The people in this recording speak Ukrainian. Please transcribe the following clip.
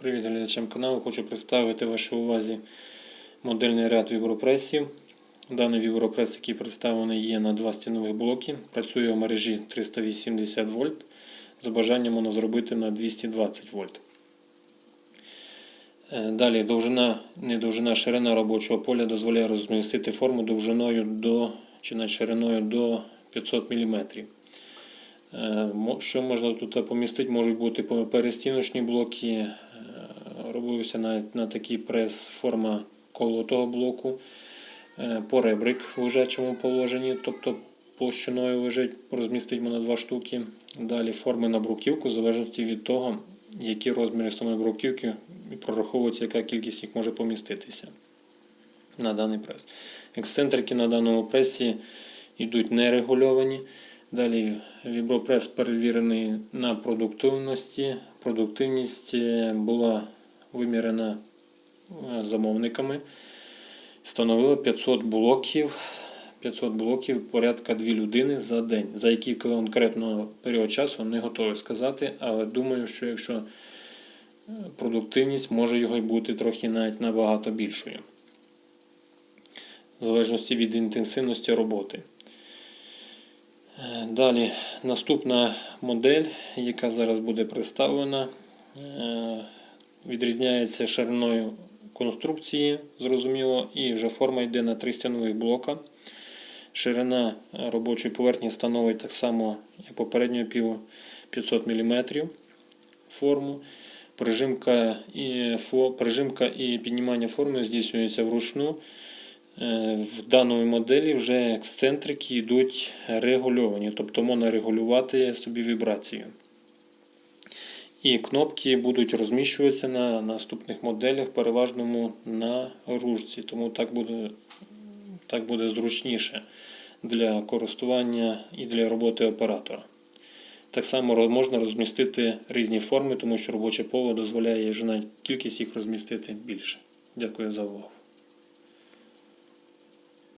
Привіт глядачам каналу. Хочу представити вашій увазі модельний ряд вібропресів. Даний вібропрес, який представлений, є на два стінових блоки. Працює в мережі 380 вольт. За бажанням можна зробити на 220 вольт. Е, Далі довжина, не довжина, ширина робочого поля дозволяє розмістити форму довжиною до чи над шириною до 500 мм. Е, Що можна тут помістити? Можуть бути перестіночні блоки. Робився на, на такий прес форма колотого блоку, е, поребрик в лежачому положенні, тобто площиною лежить, розмістить на два штуки. Далі форми на бруківку, в залежності від того, які розміри самої бруківки, і прораховується, яка кількість їх може поміститися на даний прес. Ексцентрики на даному пресі йдуть нерегульовані. Далі вібропрес перевірений на продуктивності. Продуктивність е, була вимірена е, замовниками. Становило 500 блоків. 500 блоків порядка 2 людини за день. За який конкретно період часу не готовий сказати, але думаю, що якщо е, продуктивність може його й бути трохи навіть набагато більшою. В залежності від інтенсивності роботи. Е, Далі наступна модель, яка зараз буде представлена, відрізняється шириною конструкції, зрозуміло, і вже форма йде на три стінових блока. Ширина робочої поверхні становить так само, як попередньої пів 500 мм форму. Прижимка і, фо- прижимка і піднімання форми здійснюється вручну. Е, В даної моделі вже ексцентрики йдуть регульовані, тобто можна регулювати собі вібрацію. І кнопки будуть розміщуватися на наступних моделях, переважному на ручці, тому так буде, так буде зручніше для користування і для роботи оператора. Так само можна розмістити різні форми, тому що робоче поле дозволяє вже навіть кількість їх розмістити більше. Дякую за увагу.